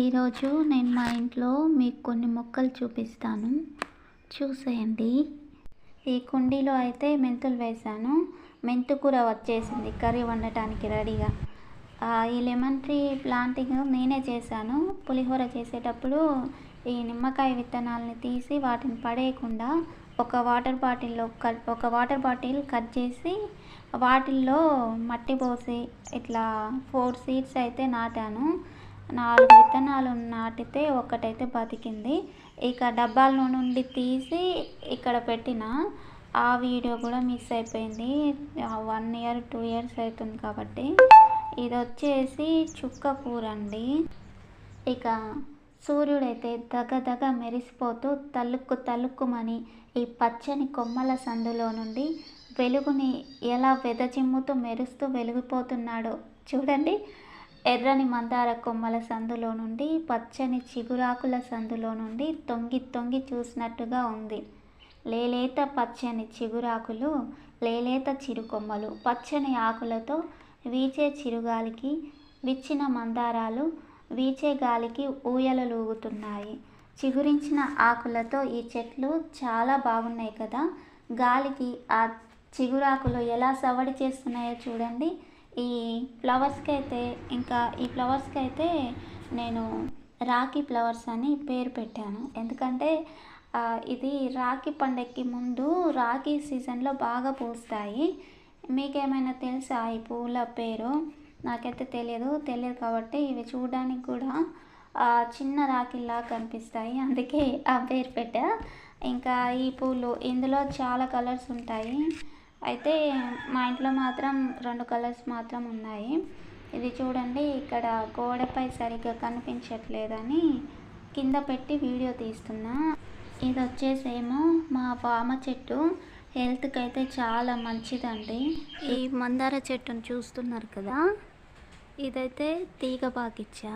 ఈరోజు నేను మా ఇంట్లో మీకు కొన్ని మొక్కలు చూపిస్తాను. చూసేయండి. ఈ కుండీలో అయితే మెంతులు వేసాను మెంతు కూర వచ్చేసింది. కర్రీ వండటానికి రెడీగా. ఈ లెమన్ ట్రీ ప్లాంటింగ్ నేనే చేశాను. పులిహోర చేసేటప్పుడు ఈ నిమ్మకాయ విత్తనాలని తీసి వాటిని పడేయకుండా ఒక వాటర్ బాటిల్లో కట్ ఒక వాటర్ బాటిల్ కట్ చేసి వాటిల్లో మట్టి పోసి ఇట్లా ఫోర్ సీడ్స్ అయితే నాటాను. నాలుగు విత్తనాలు నాటితే ఒకటైతే బతికింది. ఇక డబ్బాల నుండి తీసి ఇక్కడ పెట్టిన ఆ వీడియో కూడా మిస్ అయిపోయింది. వన్ ఇయర్ టూ ఇయర్స్ అవుతుంది కాబట్టి. ఇది వచ్చేసి చుక్క కూర అండి ఇక సూర్యుడైతే దగ దగ మెరిసిపోతూ తలుక్కు తలుక్కుమని ఈ పచ్చని కొమ్మల సందులో నుండి వెలుగుని ఎలా వెదజిమ్ముతూ మెరుస్తూ వెలిగిపోతున్నాడో చూడండి. ఎర్రని మందార కొమ్మల సందులో నుండి పచ్చని చిగురాకుల సందులో నుండి తొంగి తొంగి చూసినట్టుగా ఉంది. లేలేత పచ్చని చిగురాకులు లేలేత చిరుకొమ్మలు పచ్చని ఆకులతో వీచే చిరుగాలికి విచ్చిన మందారాలు వీచే గాలికి ఊయలలూగుతున్నాయి చిగురించిన ఆకులతో ఈ చెట్లు చాలా బాగున్నాయి కదా. గాలికి ఆ చిగురాకులు ఎలా సవడి చేస్తున్నాయో చూడండి. ఈ ఫ్లవర్స్కి అయితే ఇంకా ఈ ఫ్లవర్స్కి అయితే నేను రాఖీ ఫ్లవర్స్ అని పేరు పెట్టాను. ఎందుకంటే ఇది రాఖీ పండగకి ముందు రాఖీ సీజన్లో బాగా పూస్తాయి. మీకేమైనా తెలుసా ఈ పూల పేరు? నాకైతే తెలియదు. తెలియదు కాబట్టి ఇవి చూడడానికి కూడా చిన్న రాఖీలా కనిపిస్తాయి. అందుకే ఆ పేరు పెట్టా. ఇంకా ఈ పూలు ఇందులో చాలా కలర్స్ ఉంటాయి. అయితే మా ఇంట్లో మాత్రం రెండు కలర్స్ మాత్రం ఉన్నాయి. ఇది చూడండి ఇక్కడ గోడపై సరిగ్గా కనిపించట్లేదని కింద పెట్టి వీడియో తీస్తున్నా. ఇది వచ్చేసేమో మా పామ చెట్టు. హెల్త్కి అయితే చాలా మంచిదండి. ఈ మందార చెట్టును చూస్తున్నారు కదా? ఇదైతే తీగ బాగిచ్చా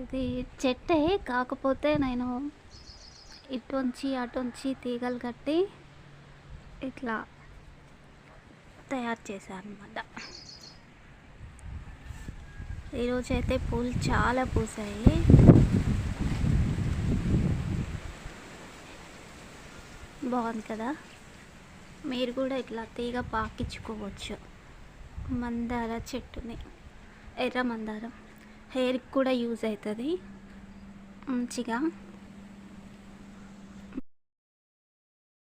ఇది చెట్టే కాకపోతే నేను ఇటుంచి అటుంచి తీగలు కట్టి ఇట్లా తయారు చేశాను అనమాట ఈరోజు అయితే పూలు చాలా పూసాయి. బాగుంది కదా? మీరు కూడా ఇట్లా తీగ పాకించుకోవచ్చు. మందార చెట్టుని ఎర్ర మందారం. హెయిర్కి కూడా యూజ్ అవుతుంది. మంచిగా.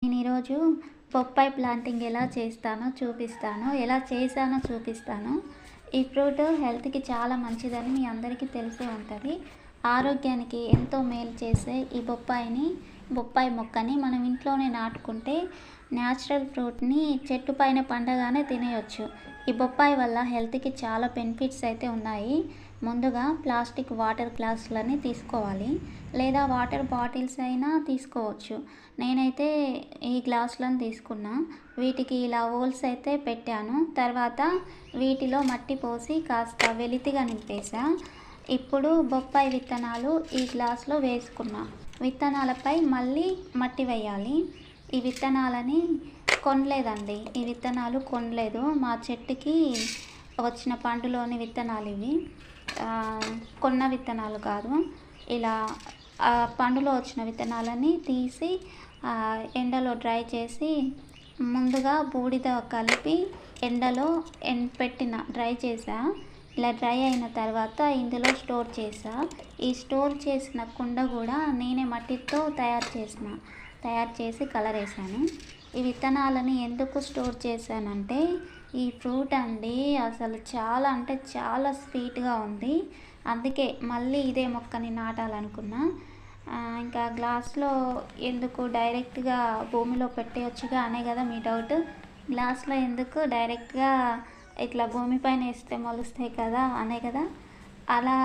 నేను ఈరోజు బొప్పాయి ప్లాంటింగ్ ఎలా చేస్తానో చూపిస్తాను ఎలా చేశానో చూపిస్తాను. ఈ ఫ్రూట్ హెల్త్కి చాలా మంచిదని మీ అందరికీ తెలిసే ఉంటుంది. ఆరోగ్యానికి ఎంతో మేలు చేసే ఈ బొప్పాయిని బొప్పాయి మొక్కని మనం ఇంట్లోనే నాటుకుంటే న్యాచురల్ ఫ్రూట్ని చెట్టు పైన పండగానే తినేయొచ్చు. ఈ బొప్పాయి వల్ల హెల్త్కి చాలా బెనిఫిట్స్ అయితే ఉన్నాయి. ముందుగా ప్లాస్టిక్ వాటర్ గ్లాసులని తీసుకోవాలి. లేదా వాటర్ బాటిల్స్ అయినా తీసుకోవచ్చు. నేనైతే ఈ గ్లాసులను తీసుకున్నా. వీటికి ఇలా హోల్స్ అయితే పెట్టాను. తర్వాత వీటిలో మట్టి పోసి కాస్త వెలితిగా నింపేసా ఇప్పుడు బొప్పాయి విత్తనాలు ఈ గ్లాసులో వేసుకున్నా. విత్తనాలపై మళ్ళీ మట్టి వేయాలి. ఈ విత్తనాలని కొనలేదండి. ఈ విత్తనాలు కొనలేదు. మా చెట్టుకి వచ్చిన పండులోని విత్తనాలు ఇవి. కొన్న విత్తనాలు కాదు. ఇలా ఆ పండులో వచ్చిన విత్తనాలని తీసి ఎండలో డ్రై చేసి ముందుగా బూడిద కలిపి ఎండలో ఎండ పెట్టిన డ్రై చేసా. ఇలా డ్రై అయిన తర్వాత ఇందులో స్టోర్ చేసా. ఈ స్టోర్ చేసిన కుండ కూడా నేనే మట్టితో తయారు చేసిన తయారు చేసి కలర్ వేసాను ఈ విత్తనాలని ఎందుకు స్టోర్ చేశానంటే ఈ ఫ్రూట్ అండి అసలు చాలా అంటే చాలా స్వీట్గా ఉంది. అందుకే మళ్ళీ ఇదే మొక్కని నాటాలనుకున్నా. ఇంకా గ్లాస్లో ఎందుకు డైరెక్ట్గా భూమిలో పెట్టేయచ్చుగా అనే కదా మీ డౌట్. గ్లాస్లో ఎందుకు డైరెక్ట్గా ఇట్లా భూమిపైన వేస్తే మొలుస్తాయి కదా అనే కదా. అలా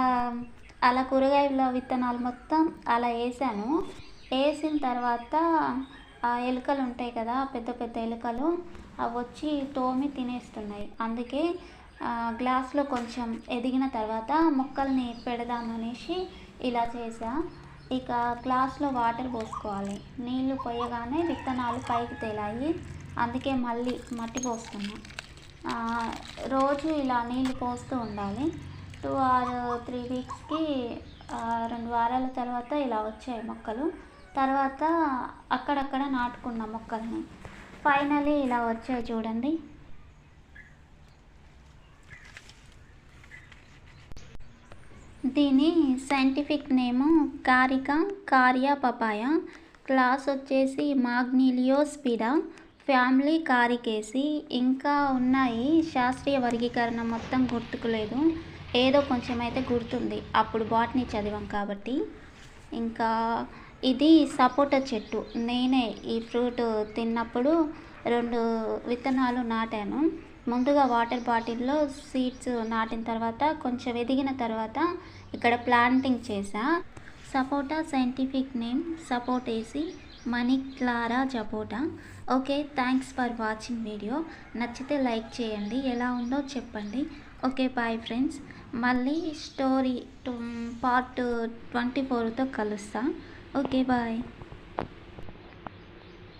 అలా కూరగాయల విత్తనాలు మొత్తం అలా వేసాను. వేసిన తర్వాత ఆ ఎలుకలు ఉంటాయి కదా పెద్ద పెద్ద ఎలుకలు. అవి వచ్చి తోమి తినేస్తున్నాయి. అందుకే గ్లాస్లో కొంచెం ఎదిగిన తర్వాత మొక్కల్ని పెడదామనేసి ఇలా చేసా ఇక గ్లాస్లో వాటర్ పోసుకోవాలి. నీళ్ళు పోయగానే విత్తనాలు పైకి తేలాయి. అందుకే మళ్ళీ మట్టి పోస్తున్నా. రోజు ఇలా నీళ్ళు పోస్తూ ఉండాలి. టూ ఆర్ త్రీ వీక్స్కి రెండు వారాల తర్వాత ఇలా వచ్చాయి మొక్కలు. తర్వాత అక్కడక్కడ నాటుకున్న మొక్కల్ని ఫైనలీ ఇలా వచ్చాయి చూడండి. దీని సైంటిఫిక్ నేము కారిక కార్య పపాయ. క్లాస్ వచ్చేసి మాగ్నీలియోస్పిడా ఫ్యామిలీ కారికేసి. ఇంకా ఉన్నాయి శాస్త్రీయ వర్గీకరణ మొత్తం గుర్తుకులేదు. ఏదో కొంచెం అయితే గుర్తుంది. అప్పుడు బాటనీ చదివాం కాబట్టి. ఇంకా ఇది సపోటా చెట్టు. నేనే ఈ ఫ్రూట్ తిన్నప్పుడు రెండు విత్తనాలు నాటాను. ముందుగా వాటర్ బాటిల్లో సీడ్స్ నాటిన తర్వాత కొంచెం ఎదిగిన తర్వాత ఇక్కడ ప్లాంటింగ్ చేసా sapota scientific name Sapotaceae Manilkara zapota okay thanks for watching video. నచ్చితే లైక్ చేయండి. ఎలా ఉందో చెప్పండి. Okay bye friends. మళ్ళీ స్టోరీ పార్ట్ ట్వంటీ ఫోర్తో కలుస్తాను ఓకే బాయ్